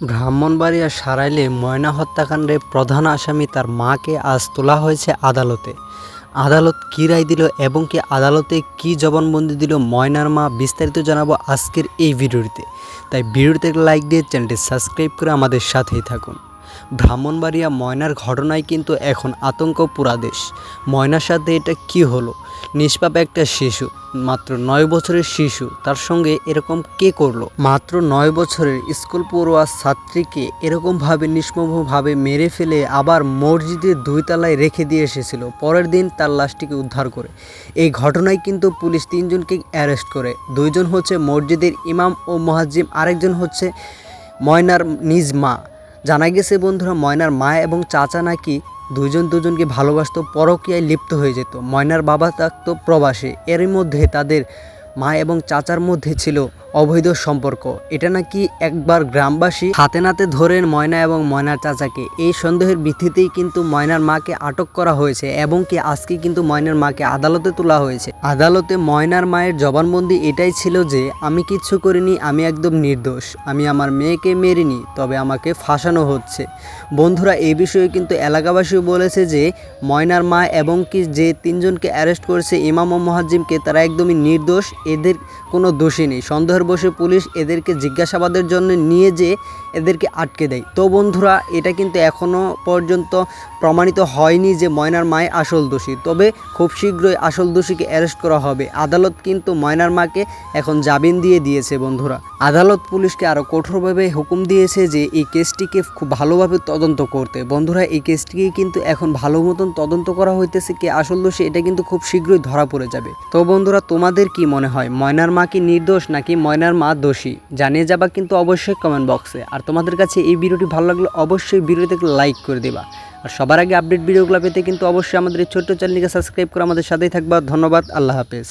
ব্রাহ্মণবাড়িয়া সারাইলে ময়না হত্যাকাণ্ডে প্রধান আসামি তার মাকে আজ তোলা হয়েছে আদালতে। আদালত কী রায় দিল এবং কি আদালতে কি জবানবন্দি দিল ময়নার মা বিস্তারিত জানাব আজকের এই ভিডিওটিতে। তাই ভিডিওতে লাইক দিয়ে চ্যানেলটি সাবস্ক্রাইব করে আমাদের সাথেই থাকুন। ব্রাহ্মণবাড়িয়া ময়নার ঘটনায় কিন্তু এখন আতঙ্ক পুরা দেশ। ময়নার সাথে এটা কি হলো? নিষ্পাপ একটা শিশু, মাত্র নয় বছরের শিশু, তার সঙ্গে এরকম কে করল? মাত্র নয় বছরের স্কুল পড়ুয়া ছাত্রীকে এরকমভাবে নিষ্মভাবে মেরে ফেলে আবার মসজিদের দুই তলায় রেখে দিয়ে এসেছিল। পরের দিন তার লাশটিকে উদ্ধার করে। এই ঘটনায় কিন্তু পুলিশ তিনজনকে অ্যারেস্ট করে। দুইজন হচ্ছে মসজিদের ইমাম ও মহাজিম আরেকজন হচ্ছে ময়নার নিজ মা। জানা গেছে বন্ধুরা, ময়নার মা এবং চাচা নাকি দুজন দুজনকে ভালোবাসত, পরকীয়ায় লিপ্ত হয়ে যেত। ময়নার বাবা থাকতো প্রবাসে। এরই মধ্যে তাদের মা এবং চাচার মধ্যে ছিল অবৈধ সম্পর্ক। এটা নাকি একবার গ্রামবাসী হাতে নাতে ধরেন ময়না এবং ময়নার চাচাকে। এই সন্দেহের ভিত্তিতেই কিন্তু ময়নার মাকে আটক করা হয়েছে এবং কি আজকে কিন্তু ময়নার মাকে আদালতে তোলা হয়েছে। আদালতে ময়নার মায়ের জবানবন্দি এটাই ছিল যে, আমি কিচ্ছু করিনি, আমি একদম নির্দোষ। আমি আমার মেয়েকে মেরিনি, তবে আমাকে ফাঁসানো হচ্ছে। বন্ধুরা এই বিষয়ে কিন্তু এলাকাবাসীও বলেছে যে, ময়নার মা এবং কি যে তিনজনকে অ্যারেস্ট করেছে ইমাম ও মহাজিমকে তারা একদমই নির্দোষ। এদের কোনো দোষী নেই। সন্দেহের বসে পুলিশ এদেরকে জিজ্ঞাসাবাদের জন্য নিয়ে যে এদেরকে আটকে দেয়। তো বন্ধুরা, এটা কিন্তু এখনও পর্যন্ত প্রমাণিত হয়নি যে ময়নার মায় আসল দোষী। তবে খুব শীঘ্রই আসল দোষীকে অ্যারেস্ট করা হবে। আদালত কিন্তু ময়নার মাকে এখন জামিন দিয়ে দিয়েছে বন্ধুরা। আদালত পুলিশকে আরও কঠোরভাবে হুকুম দিয়েছে যে এই কেসটিকে খুব ভালোভাবে তদন্ত করতে। বন্ধুরা, এই কেসটিকে কিন্তু এখন ভালো মতন তদন্ত করা হইতেছে কে আসল দোষী, এটা কিন্তু খুব শীঘ্রই ধরা পড়ে যাবে। তো বন্ধুরা, তোমাদের কি মনে হয়? ময়নার মা কি নির্দোষ নাকি ময়নার মা দোষী? জানিয়ে যাবা কিন্তু অবশ্যই কমেন্ট বক্সে আর তোমাদের কাছে এই ভিডিওটি ভালো লাগলে অবশ্যই ভিডিওতে লাইক করে দেবা। আর সবার আগে আপডেট ভিডিওগুলো পেতে কিন্তু অবশ্যই আমাদের এই ছোট্ট চ্যানেলকে সাবস্ক্রাইব করে আমাদের সাথেই থাকবা। ধন্যবাদ, আল্লাহ হাফেজ।